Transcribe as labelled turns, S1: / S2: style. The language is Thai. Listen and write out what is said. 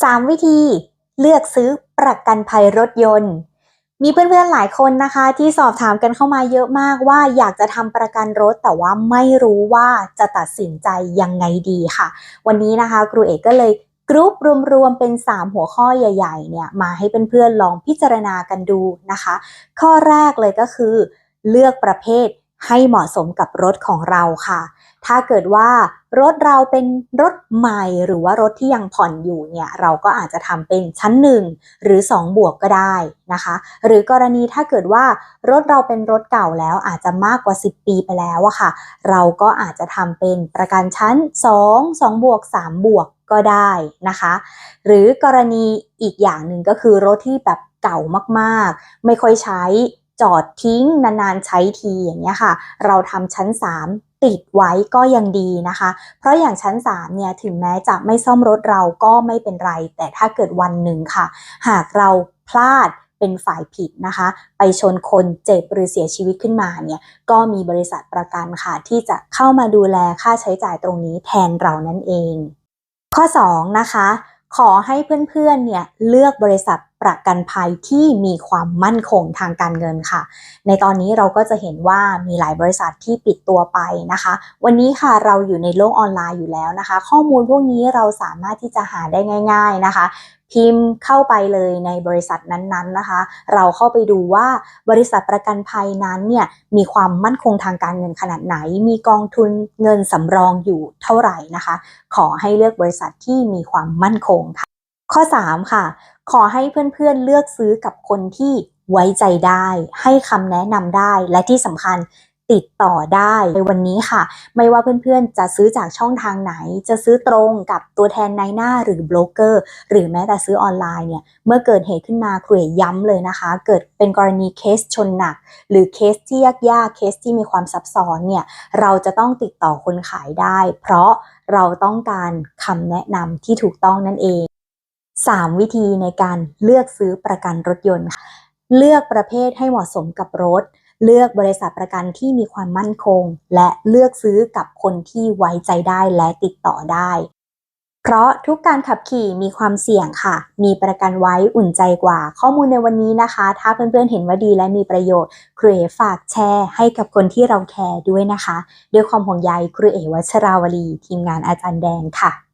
S1: 3 วิธีเลือกซื้อประกันภัยรถยนต์ มีเพื่อนๆหลายคนนะคะ ที่สอบถามกันเข้ามาเยอะมากว่าอยากจะทำประกันรถ แต่ว่าไม่รู้ว่าจะตัดสินใจยังไงดีค่ะ วันนี้นะคะ ครูเอกก็เลยกรุ๊ปรวมๆเป็น 3 หัวข้อใหญ่ๆเนี่ยมาให้เพื่อนๆลองพิจารณากันดูนะคะ ข้อแรกเลยก็คือ เลือกประเภท ให้เหมาะสมกับรถของเราค่ะ ถ้าเกิดว่ารถเราเป็นรถใหม่หรือว่ารถที่ยังผ่อนอยู่เนี่ยเราก็อาจจะทำเป็นชั้น 1 หรือ 2 บวกก็ได้นะคะ หรือกรณีถ้าเกิดว่ารถเราเป็นรถเก่าแล้วอาจจะมากกว่า 10 ปีไปแล้วอะค่ะ เราก็อาจจะทำเป็นประกันชั้น 2 2 บวก 3 บวกก็ได้นะคะ หรือกรณีอีกอย่างหนึ่งก็คือรถที่แบบเก่ามากๆ ไม่ค่อยใช้ จอดทิ้งนานๆใช้ทีอย่างเงี้ยค่ะ เราทำชั้น 3ติดไว้ก็ยังดีนะคะ เพราะอย่างชั้น 3 เนี่ย ถึงแม้จะไม่ซ่อมรถเราก็ไม่เป็นไร แต่ถ้าเกิดวันหนึ่งค่ะ หากเราพลาดเป็นฝ่ายผิดนะคะ ไปชนคนเจ็บหรือเสียชีวิตขึ้นมาเนี่ย ก็มีบริษัทประกันค่ะ ที่จะเข้ามาดูแลค่าใช้จ่ายตรงนี้แทนเรานั่นเอง ข้อ 2 นะคะ ขอให้เพื่อนๆ เนี่ยเลือกบริษัท ประกันภัยที่มีความมั่นคงทางการเงินค่ะ ในตอนนี้เราก็จะเห็นว่ามีหลายบริษัทที่ปิดตัวไปนะคะ วันนี้ค่ะเราอยู่ในโลกออนไลน์อยู่แล้วนะคะ ข้อมูลพวกนี้เราสามารถที่จะหาได้ง่าย ๆนะคะพิมพ์เข้าไปเลยในบริษัทนั้นๆนะคะ เราเข้าไปดูว่าบริษัทประกันภัยนั้นเนี่ยมีความมั่นคงทางการเงินขนาดไหน มีกองทุนเงินสำรองอยู่เท่าไหร่นะคะ ขอให้เลือกบริษัทที่มีความมั่นคงค่ะ ข้อ 3 ค่ะ ขอให้เพื่อนๆเลือกซื้อกับคนที่ไว้ใจได้ ให้คำแนะนำได้และที่สำคัญติดต่อได้ในวันนี้ค่ะ ไม่ว่าเพื่อนๆ จะซื้อจากช่องทางไหน จะซื้อตรงกับตัวแทนในหน้าหรือโบรกเกอร์ หรือแม้แต่ซื้อออนไลน์เนี่ยเมื่อเกิดเหตุขึ้นมาครูเอกย้ำเลยนะคะ เกิดเป็นกรณีเคสชนหนัก หรือเคสที่ยากๆเคสที่มีความซับซ้อนเนี่ยเราจะต้องติดต่อคนขายได้ เพราะเราต้องการคำแนะนำที่ถูกต้องนั่นเอง 3 วิธีในการเลือกซื้อประกันรถยนต์ค่ะเลือกประเภทให้เหมาะสมกับรถ เลือกบริษัทประกันที่มีความมั่นคง และเลือกซื้อกับคนที่ไว้ใจได้และติดต่อได้ เพราะทุกการขับขี่มีความเสี่ยงค่ะ มีประกันไว้อุ่นใจกว่า ข้อมูลในวันนี้นะคะ ถ้าเพื่อนๆเห็นว่าดีและมีประโยชน์ ครูเอฝากแชร์ให้กับคนที่เราแคร์ด้วยนะคะ ด้วยความห่วงใยครูเอวัชราวลีทีมงานอาจารย์แดงค่ะ